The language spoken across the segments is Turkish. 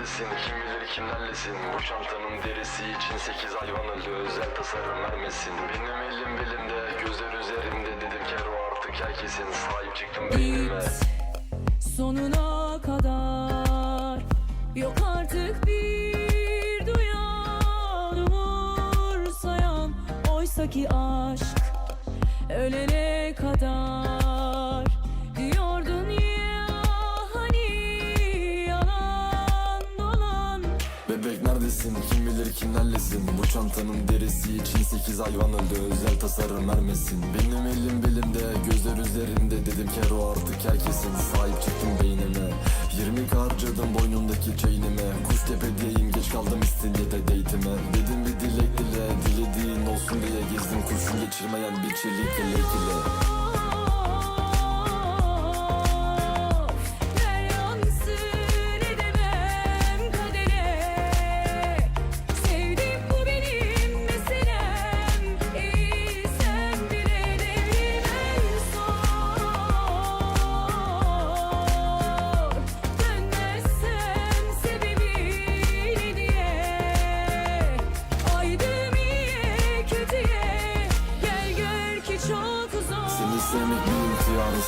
neredesin? Kim bilir kimlerlesin? Bu çantanın derisi için sekiz hayvan öldü. Özel tasarım vermesin. Benim elim belimde gözler üzerimde. Dedim Kero artık herkesin Sahip çıktım beynime sonuna kadar. Yok artık bir duyan umursayan. Oysa ki aşk ölene kadar neredesin? Kim bilir kimlerlesin Bu çantanın derisi için sekiz hayvan öldü. Özel tasarım vermesin. Benim elim belimde gözler üzerimde Dedim Kero artık herkesin. Sahip çıktım beynime. 20 harcadım boynumdaki chainime Kuş tepedeyim geç kaldım İstinye'de date'ime. Dedim bir dilek dile Dilediğin olsun diye gezdim. Kurşun geçirmeyen bir çelik yelek ile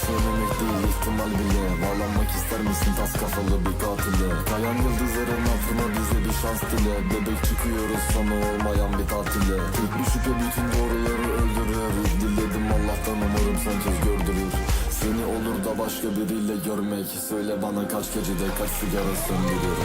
Sevmemek değil ihtimal bile. Bağlanmak ister misin? Tas kafalı bir katile. Kayan yıldızların altına bize bir şans dile. Bebek çıkıyoruz sonu olmayan bir tatile. Tek bir şüphe bütün doğruları öldürür. Diledim Allah'tan umarım son kez gördürür. Seni olur da başka biriyle görmek. Söyle bana kaç gecede kaç sigara söndürür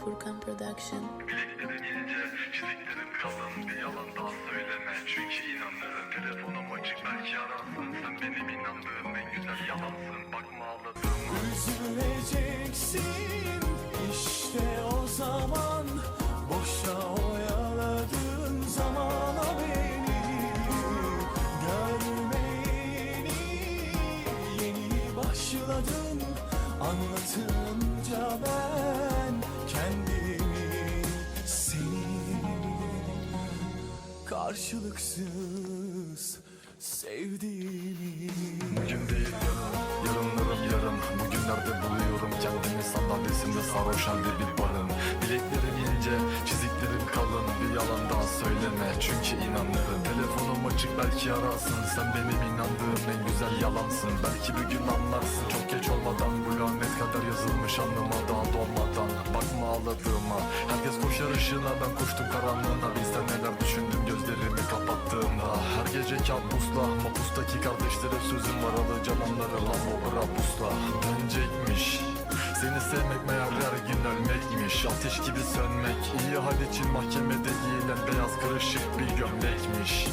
Furkan Production. Bileklerim ince, çiziklerim kalın Bir yalan daha söyleme çünkü inanırım Telefonum açık belki ararsın Sen benim inandığım en güzel yalansın Bakma ağladığıma Üzüleceksin Anlatınca ben kendimi seni Karşılıksız sevdiğimi Bugün değil yarın, yarınlarım yarın. Bugünlerde buluyorum kendimi. Sandalyesimde sarhoş halde bir barın. Bileklerim ince, çiziklerim kalın. Bir yalan daha söyleme. Çünkü inanırım belki ararsın Sen benim inandığım en güzel yalansın. Belki bir gün anlarsın çok geç olmadan Bu lanet kadar yazılmış anlama daha dolmadan Bakma ağladığıma Herkes koşar ışığına ben koştum karanlığına. Bilsen neler düşündüm gözlerimi kapattığımda. Her gece kabusla Mapustaki kardeşlere sözüm var Alacağım onları lan o brabusla Dönecekmiş Seni sevmek meğer her gün ölmekmiş. Ateş gibi sönmek iyi hal için mahkemede giyilen beyaz kırışık bir gömlekmiş